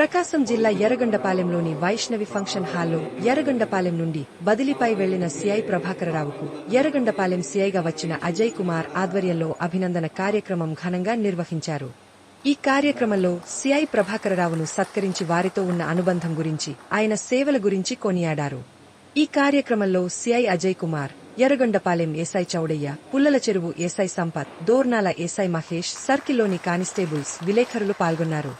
ప్రకాశం జిల్లా ఎర్రగొండపాలెంలోని వైష్ణవి ఫంక్షన్ హాల్లో ఎర్రగొండపాలెం నుండి బదిలీపై వెళ్ళిన సిఐ ప్రభాకరరావుకు ఎర్రగొండపాలెం సిఐగా వచ్చిన అజయ్ కుమార్ ఆధ్వర్యంలో అభినందన కార్యక్రమం ఘనంగా నిర్వహించారు. ఈ కార్యక్రమంలో సిఐ ప్రభాకరరావును సత్కరించి వారితో ఉన్న అనుబంధం గురించి ఆయన సేవల గురించి కొనియాడారు. ఈ కార్యక్రమంలో CI Ajay Kumar Erragondapalem SI Chowdaiah Pullala Cheruvu SI Sampath Dornala SI Mahesh సర్కిల్లోని constables విలేఖరులు పాల్గొన్నారు.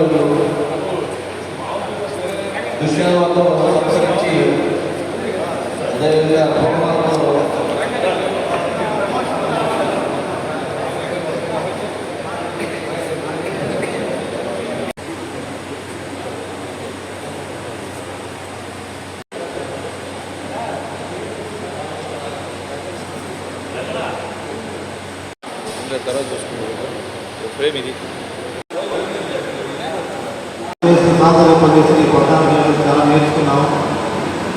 గోపాలకృష్ణ గారు దుష్యాలతో సంస్కరించి అదేవిధంగా భగవాన్తో ఇంకా తర్వాత చూసుకుంటాం ఫ్రేమ్ ఇది. చేసి పనిచేసి కొత్త చాలా నేర్చుకున్నాం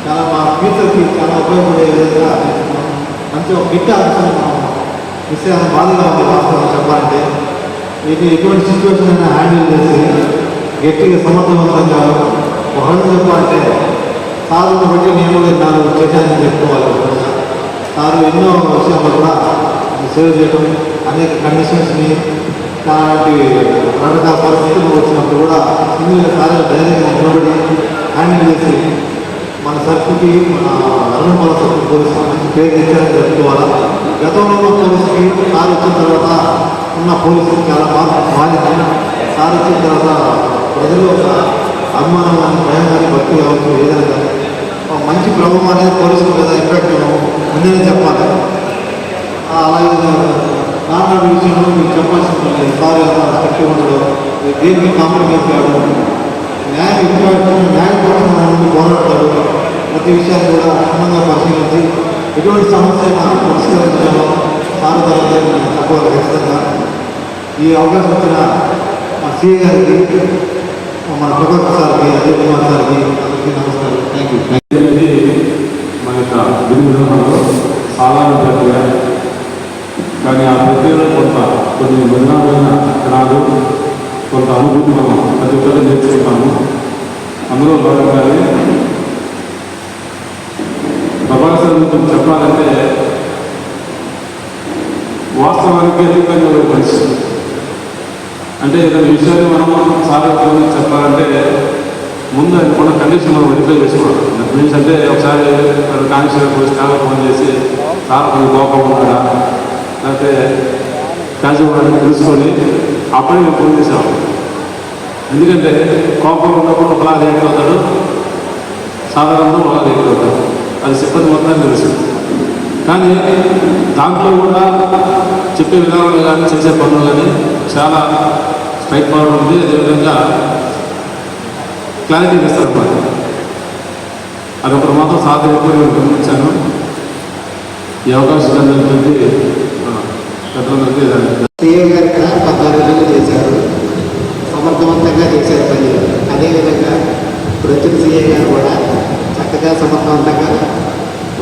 చాలా మా ఫ్యూచర్కి చాలా ఉపయోగపడే విధంగా నేర్చుకున్నాం మంచి ఒక గిట్ట అనుకున్నాం విషయాన్ని బాధగా ఉంది వాస్తవం చెప్పాలంటే ఇది ఎటువంటి సిచ్యువేషన్ అయినా హ్యాండిల్ చేసి గట్టిగా సమర్థవంతంగా ఒక చెప్పాలంటే సాధన బట్టి నేను నాలుగు చేశానని చెప్పుకోవాలి సారు ఎన్నో విషయాల్లో కూడా సేవ్ చేయడం అనేక కండిషన్స్ని అలాంటి రకరకాల పరిస్థితులు వచ్చినప్పుడు కూడా సింగిల్ సార్లు ధైర్యంగా నిలబడి హ్యాండిల్ చేసి మన సర్కుకి మన అరుణపాల సర్కు పోలీసు పేరు తెచ్చారని చెప్పుకోవాలా. గతంలో ఉన్న పోలీసుకి సార్ వచ్చిన తర్వాత ఉన్న పోలీసుకి చాలా మార్పు మారింది సార్ వచ్చిన తర్వాత ప్రజలు ఒక అభిమానం కానీ భయం కానీ భక్తి కావచ్చు ఏదైనా కానీ మంచి ప్రభావం అనేది పోలీసుల మీద ఇంపాక్ట్ ఉందని చెప్పాలి. అలాగే నానా విషయంలో మీకు చెప్పాల్సింది సారీ ఎంత స్ట్రిక్ట్ ఉండదు దేనికి కాంప్రమైజ్ కావడం న్యాయం ఇచ్చేవాడు న్యాయం కోసం మన ముందు పోరాడతాడు. ప్రతి విషయాన్ని కూడా క్షుణ్ణంగా పరిశీలించి ఎటువంటి సమస్య అయినా పరిష్కరించడంలో సార్ తర్వాత నేను చెప్పాలి ఖచ్చితంగా. ఈ అవకాశం వచ్చిన మా సిఏ గారికి మన ప్రభాకర్ సార్కి అజయ్ కుమార్ సార్కి అందరికీ నమస్కారం. థ్యాంక్ యూ అనేది మన యొక్క విధి విధానంలో సాధారణ కానీ ఆ ప్రక్రియలో కొంత కొన్ని మధురమైన క్షణాలు కొంత అనుభూతి మనం ప్రతి ఒక్కరు నేర్చుకుంటాము. అందులో భాగంగానే ప్రభాకర్ గురించి చెప్పాలంటే వాస్తవానికి అధికంగా ఒక మనిషి. అంటే ఏదైనా విషయాన్ని మనం సాధారణ చెప్పాలంటే ముందు అది కూడా కండిషన్ మనం వెరిఫై చేసుకోవాలి. దట్ మీన్స్ అంటే ఒకసారి కానిస్టేబుల్ పోయి ఫోన్ చేసి సార్ కొంచెం కోపం ఉన్నాడా లేకపోతే క్యాజువల్ తెలుసుకొని అప్పుడే మేము ఫోన్ చేసాము ఎందుకంటే కోపం ఉన్నప్పుడు ఒకలా రియాక్ట్ అవుతాడు. సాధారణంగా ఒకలా రియాక్ట్ అవుతాడు. అది సిబ్బంది మొత్తాన్ని తెలుసు. కానీ దాంట్లో కూడా చెప్పే విధానాలు కానీ చేసే పనులు కానీ చాలా స్ట్రైట్ ఫార్వర్డ్ ఉంది. అదేవిధంగా క్లారిటీ ఇస్తారు అన్నమాట. అదొకటి మాత్రం సాధన ఎక్కువ గమనించాను. ఈ అవకాశం అందరికీ సీఎం గారు ఇక్కడ పద్నాలుగు నెలలు చేశారు. సమర్థవంతంగా చేశారు పని. అదేవిధంగా ఇప్పుడు వచ్చిన సీఎం గారు కూడా చక్కగా సమర్థవంతంగా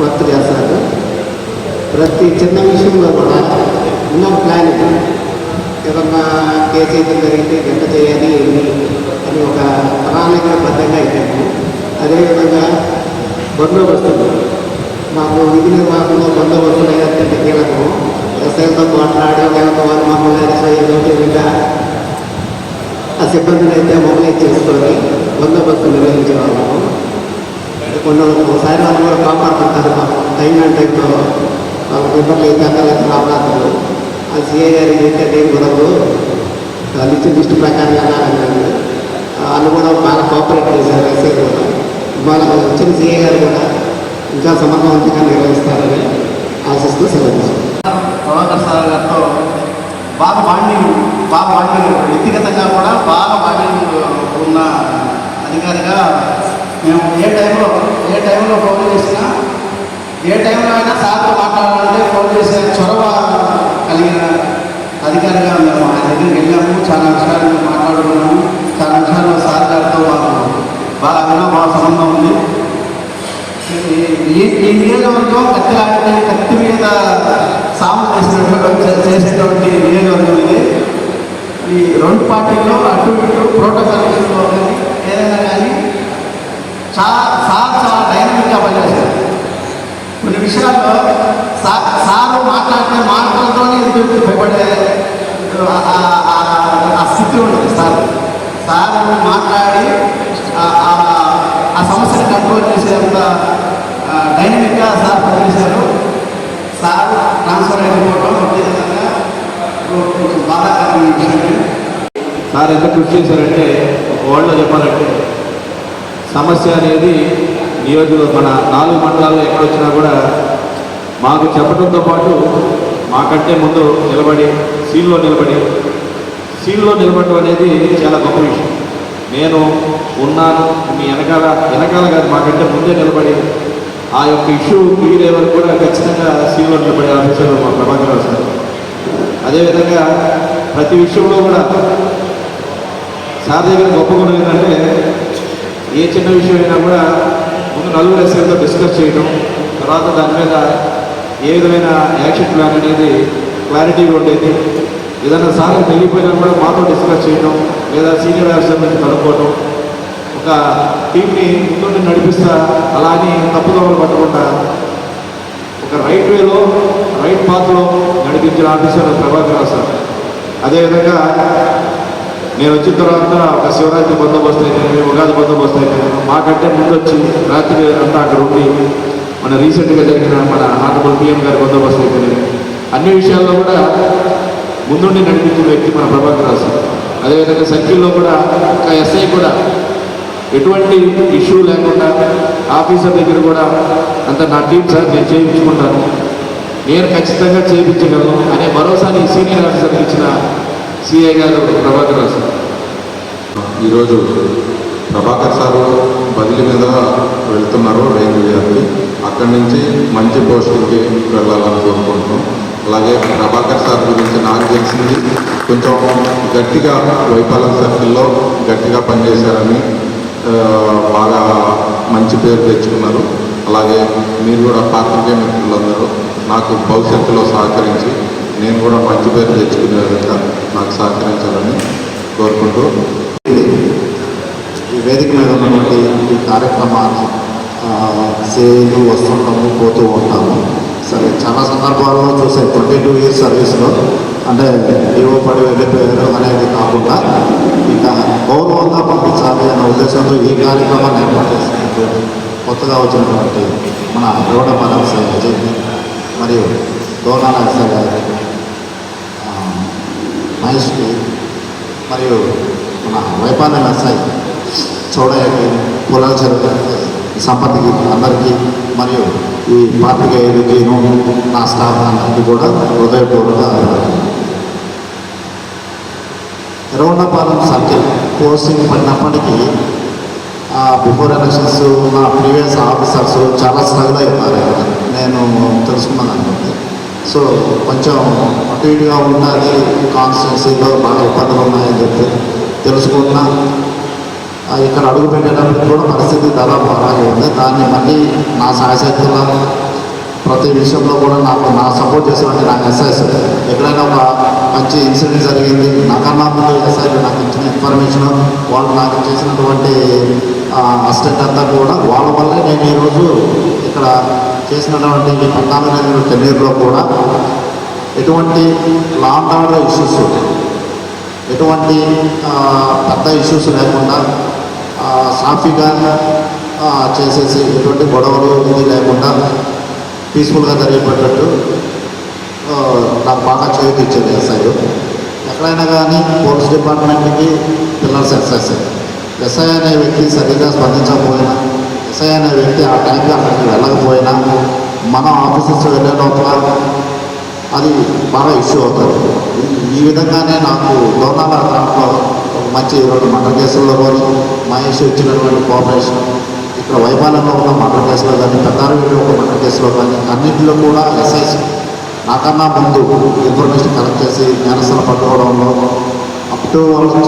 వర్క్ చేస్తారు. ప్రతి చిన్న విషయంలో కూడా ఉన్న ప్లానింగ్ ఏదన్నా కేసు అయితే జరిగితే ఎంత చేయాలి ఏమి అని ఒక ప్రణాళిక బద్దంగా అయిపోయాము అదేవిధంగా బందోబస్తులు మాకు విధి నిర్వహణలో బందోబస్తులు అనేది అత్యంత కీలకము ఎస్ఐలతో మాట్లాడడం లేకపోతే వాళ్ళు మమ్మల్ని ఎస్ఐ విధంగా ఆ సిబ్బందిని అయితే మొబైలైజ్ చేసుకొని బందోబస్తు నిర్వహించే వాళ్ళము కొన్ని ఒకసారి వాళ్ళు కూడా కాపాడుతుంటారు టైం అండ్ టైంలో వాళ్ళ నిబంధనలు అయితే అక్కడ రావడానికి ఆ సిఏ గారు ఏంటంటే దేని కుదరదు. వాళ్ళు ఇచ్చిన లిస్టు ప్రకారం వెళ్ళాలన్నారు వాళ్ళు కూడా బాగా కోఆపరేట్ చేశారు ఎస్ఐ కూడా. వాళ్ళ వచ్చిన సిఏ గారు కూడా ఇంకా సమర్థవంతంగా నిర్వహిస్తారని ఆశిస్తూ సెలవు తీసుకుంటాను. ప్రభాకర్ సార్ గారితో బాగా బాండింగ్ బాగా బాండింగ్ వ్యక్తిగతంగా కూడా బాగా బాండింగ్ ఉన్న అధికారిగా మేము ఏ టైంలో ఏ టైంలో ఫోన్ చేసినా ఏ టైంలో అయినా సార్తో మాట్లాడాలంటే ఫోన్ చేసే చొరవ కలిగిన అధికారిగా మేము ఆయన దగ్గరికి వెళ్ళాము చాలా విషయాలు మాట్లాడుకున్నాము. చాలా విషయాలు సార్ గారితో మాకు బాగా అవినాభావ సంబంధం ఉంది. ఈ ఈ నియోజకవర్గం కత్తి లాంటి కత్తి మీద సాగు చేసేటువంటి నియోజకవర్గం ఇది. ఈ రెండు పార్టీల్లో అటు ఇటు ప్రోటోకాల్ విషయంలో కానీ ఏదైనా కానీ చాలా సార్ చాలా డైనమిక్గా పనిచేస్తారు కొన్ని విషయాల్లో సార్ సారు మాట్లాడితే మాటలతోనే ఎదుటి భయపడే ఆ- స్థితి ఉంటుంది సార్. సార్ మాట్లాడి ఆ- సమస్యను కంట్రోల్ చేసేంత డైనమిక్గా సార్ పనిచేశారు. సార్ ట్రాన్స్ఫర్ అయిపోవడం వ్యక్తిగతంగా కొంచెం బాధాకరమైన విషయమే సార్ ఎంత కృషి చేశారంటే ఒక వాళ్ళు చెప్పాలంటే సమస్య అనేది నియోజకవర్గ మన నాలుగు మండలాల్లో ఎక్కడొచ్చినా కూడా మాకు చెప్పడంతో పాటు మాకంటే ముందు నిలబడి సీన్లో నిలబడి సీన్లో నిలబడటం అనేది చాలా గొప్ప విషయం. నేను ఉన్నాను మీ వెనకాల వెనకాల కాదు మాకంటే ముందే నిలబడి ఆ యొక్క ఇష్యూ క్లియర్ అయ్యే వరకు కూడా ఖచ్చితంగా సీన్లో నిలబడే ఆఫీసర్ మా ప్రభాకర్ సార్. అదేవిధంగా ప్రతి విషయంలో కూడా సార్ దగ్గర గొప్ప గుణం ఏంటంటే ఏ చిన్న విషయం అయినా కూడా ముందు నలుగురు ఎస్ఐలతో డిస్కస్ చేయడం తర్వాత దాని మీద ఏ విధమైన యాక్షన్ ప్లాన్ అనేది క్లారిటీగా ఉండేది. ఏదైనా సార్ తెలియపోయినా కూడా మాతో డిస్కస్ చేయడం లేదా సీనియర్ ఆఫీసర్ నుంచి కనుక్కోవడం ఒక టీంని ముందుండి నడిపిస్తా అలా అని తప్పుదోవలు పట్టకుండా ఒక రైట్ వేలో రైట్ పాత్లో నడిపించిన ఆఫీసర్ ప్రభాకర్ రావు సార్. అదేవిధంగా నేను వచ్చిన తర్వాత ఒక శివరాత్రి బందోబస్తు అయితే ఉగాది బందోబస్తు అయితే మాకంటే ముందు వచ్చి రాత్రి అంతా అక్కడ ఉండి మన రీసెంట్గా జరిగిన మన ఆనరబుల్ పిఎం గారి బందోబస్తు అయితే అన్ని విషయాల్లో కూడా ముందుండి నడిపించిన వ్యక్తి మన ప్రభాకర్ రావు సార్. అదేవిధంగా సర్కిల్లో కూడా ఒక ఎస్ఐ కూడా ఎటువంటి ఇష్యూ లేకుండా ఆఫీసర్ దగ్గర కూడా అంత నా టీం సార్ నేను చేయించుకుంటాను. నేను ఖచ్చితంగా చేయించగలను అనే భరోసాని సీనియర్ ఆఫీసర్కి ఇచ్చిన సిఐ గారు ప్రభాకర్ రావు సార్. ఈరోజు ప్రభాకర్ సారు బదిలీ మీద వెళ్తున్నారు రైల్వే గారికి అక్కడి నుంచి మంచి పోస్టులకి వెళ్ళాలని కోరుకుంటున్నాం. అలాగే ప్రభాకర్ సార్ గురించి నాకు తెలిసింది కొంచెం గట్టిగా వైపాలెం సర్కిల్లో గట్టిగా పనిచేశారని బాగా మంచి పేరు తెచ్చుకున్నారు. అలాగే మీరు కూడా పాత్రికేయ మిత్రులందరూ నాకు భవిష్యత్తులో సహకరించి నేను కూడా మంచి పేరు తెచ్చుకునే విధంగా నాకు సహకరించాలని కోరుకుంటూ ఈ వేదిక మీద ఉన్నటువంటి ఈ కార్యక్రమాన్ని సేలు వస్తుంటాము పోతూ ఉంటాము. సరే చాలా సందర్భాల్లో చూసే ట్వంటీ టూ ఇయర్స్ సర్వీస్లో అంటే ఏవో పడి వెళ్ళిపోయారు అనేది కాకుండా ఇంకా గౌరవంగా పంపించాలి అనే ఉద్దేశంతో ఈ కార్యక్రమాన్ని ఏర్పాటు చేసినటువంటి కొత్తగా వచ్చినటువంటి మన రోడపాలెం సార్ అజయ్ మరియు దోనాల సార్ గారి మహేష్కి మరియు మన వైపాలెం ఎస్ఐ చౌడయ్యకి పొలాల చెరువు సంపత్కి అందరికీ మరియు ఈ పాత్రికేయులకిను నా స్టాఫ్ అందరికీ కూడా హృదయపూర్వక అభినందనలు. సర్కిల్ పోస్టింగ్ పడినప్పటికీ బిఫోర్ ఎలక్షన్స్ నా ప్రీవియస్ ఆఫీసర్స్ చాలా స్ట్రగుల్ అవుతారు నేను తెలుసుకున్నాను అనుకుంటే. సో కొంచెం అటు ఇటుగా ఉంటుంది కాన్స్టిట్యున్సీలో బాగా ఇబ్బందులు ఉన్నాయని చెప్పి తెలుసుకున్నా. ఇక్కడ అడుగు పెట్టేటప్పుడు కూడా పరిస్థితి దాదాపు అలాగే ఉంది. దాన్ని మళ్ళీ నా సాయశక్తుల ప్రతి విషయంలో కూడా నాకు నా సపోర్ట్ చేసినటువంటి నాకు ఎస్ఐస్ ఎక్కడైనా ఒక మంచి ఇన్సిడెంట్ జరిగింది నాకన్నా ముందు ఎస్ఐ నాకు ఇచ్చిన ఇన్ఫర్మేషన్ వాళ్ళు నాకు చేసినటువంటి అసిస్టెంట్ అంతా కూడా వాళ్ళ వల్లే నేను ఈరోజు ఇక్కడ చేసినటువంటి ఈ పద్నాలుగు కూడా ఎటువంటి లాంగ్ ఆర్డర్ ఇష్యూస్ ఎటువంటి పెద్ద ఇష్యూస్ లేకుండా సాఫీగా చేసేసి ఎటువంటి గొడవలు ఇది లేకుండా పీస్ఫుల్గా జరిగేటట్టు నాకు బాగా చేతి ఇచ్చింది ఎస్ఐ ఎక్కడైనా కానీ పోలీస్ డిపార్ట్మెంట్కి పిల్లర్స్ ఎస్ఎస్ఐ ఎస్ఐ అనే వ్యక్తి సరిగ్గా స్పందించకపోయినా ఎస్ఐ అనే వ్యక్తి ఆ టైంకి అక్కడికి వెళ్ళకపోయినా మన ఆఫీసర్స్ వెళ్ళే లోపల అది బాగా ఇష్యూ అవుతుంది. ఈ- విధంగానే నాకు లోనాల దాంట్లో మంచి రెండు మర్డర్ కేసుల్లో కానీ మహేష్ ఇచ్చినటువంటి కోఆపరేషన్ ఇక్కడ వైపాలెంలో ఉన్న మర్డర్ కేసులో కానీ పెద్దారెడ్డిలో ఒక మర్డర్ కేసులో కానీ అన్నింటిలో కూడా ఎస్ఐస్ నాకన్నా ముందు ఇన్ఫర్మేషన్ కలెక్ట్ చేసి నేరస్తులు పట్టుకోవడంలో అప్ టు వాళ్ళు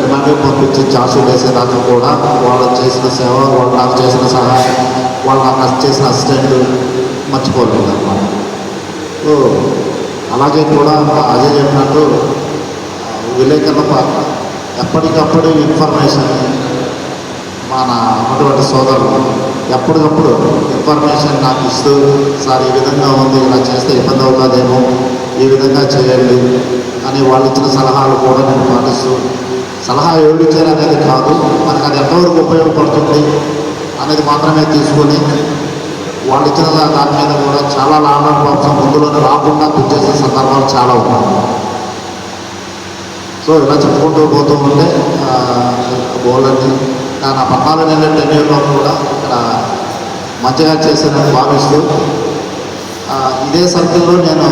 రిమాండ్ పంపించి చార్జ్షీట్ వేసేదాకా కూడా వాళ్ళు చేసిన సేవ వాళ్ళు నాకు చేసిన సహాయం వాళ్ళు నాకు చేసిన అసిస్టెంట్ మర్చిపోలేదు అనమాట సో అలాగే కూడా అజయ్ చెప్పినట్టు విలేకరుల ఎప్పటికప్పుడు ఇన్ఫర్మేషన్ మన అటువంటి సోదరులు ఎప్పటికప్పుడు ఇన్ఫర్మేషన్ నాకు ఇస్తూ సార్ ఈ విధంగా ఉంది ఇలా చేస్తే ఇబ్బంది అవుతుందేమో ఈ విధంగా చేయండి అని వాళ్ళు ఇచ్చిన సలహాలు కూడా నేను పాటిస్తూ సలహా ఎవరు ఇచ్చారనేది కాదు మనకు అది ఎంతవరకు ఉపయోగపడుతుంది అనేది మాత్రమే తీసుకొని వాళ్ళు ఇచ్చిన దాని మీద కూడా చాలా లాభం ముందులోనే రాకుండా చేసే సందర్భాలు చాలా ఉన్నాయి. సో ఇలా చెప్పుకుంటూ పోతూ ఉంటే బోళ్ళని నా పద్నాలుగు నెలల టెన్యూర్లో కూడా ఇక్కడ మంచిగా చేశానని భావిస్తూ ఇదే సర్కిల్లో నేను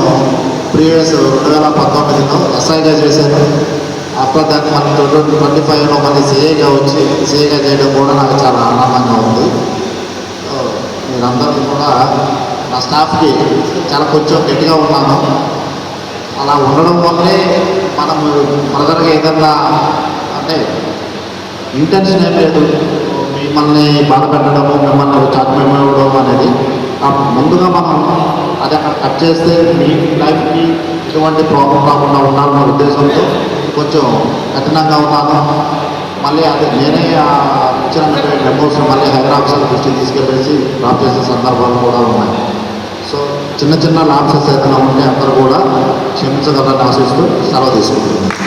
ప్రీవియస్ రెండు వేల పంతొమ్మిదిలో ఎస్ఐగా చేశాను. అప్పుడు దాన్ని మన ట్వంటీ ఫైవ్లో మళ్ళీ సీఏగా వచ్చి సీఏగా చేయడం కూడా నాకు చాలా ఆనందంగా ఉంది. మీరందరూ కూడా నా స్టాఫ్కి చాలా కొంచెం గట్టిగా ఉన్నాను. అలా ఉండడం వల్లే మనం ఫర్దర్గా ఏదన్నా అంటే ఇంటెన్షన్ ఏం లేదు మిమ్మల్ని బాధ పెట్టడము మిమ్మల్ని చాట్ ఇవ్వడం అనేది ముందుగా మనం అది అక్కడ కట్ చేస్తే మీ లైఫ్కి ఎటువంటి ప్రాబ్లం రాకుండా ఉండాలన్న ఉద్దేశంతో కొంచెం కఠినంగా ఉన్నాను. మళ్ళీ అది నేనే ఇచ్చిన మెమోస్ మళ్ళీ హైదరాబాద్ దృష్టి తీసుకెళ్ళేసి డ్రాప్ చేసే సందర్భాలు కూడా ఉన్నాయి. సో చిన్న చిన్న లాప్సెస్ ఏదైనా ఉంటే అందరూ కూడా క్షమించగలని ఆశిస్తూ సెలవు తీసుకుంటున్నాను.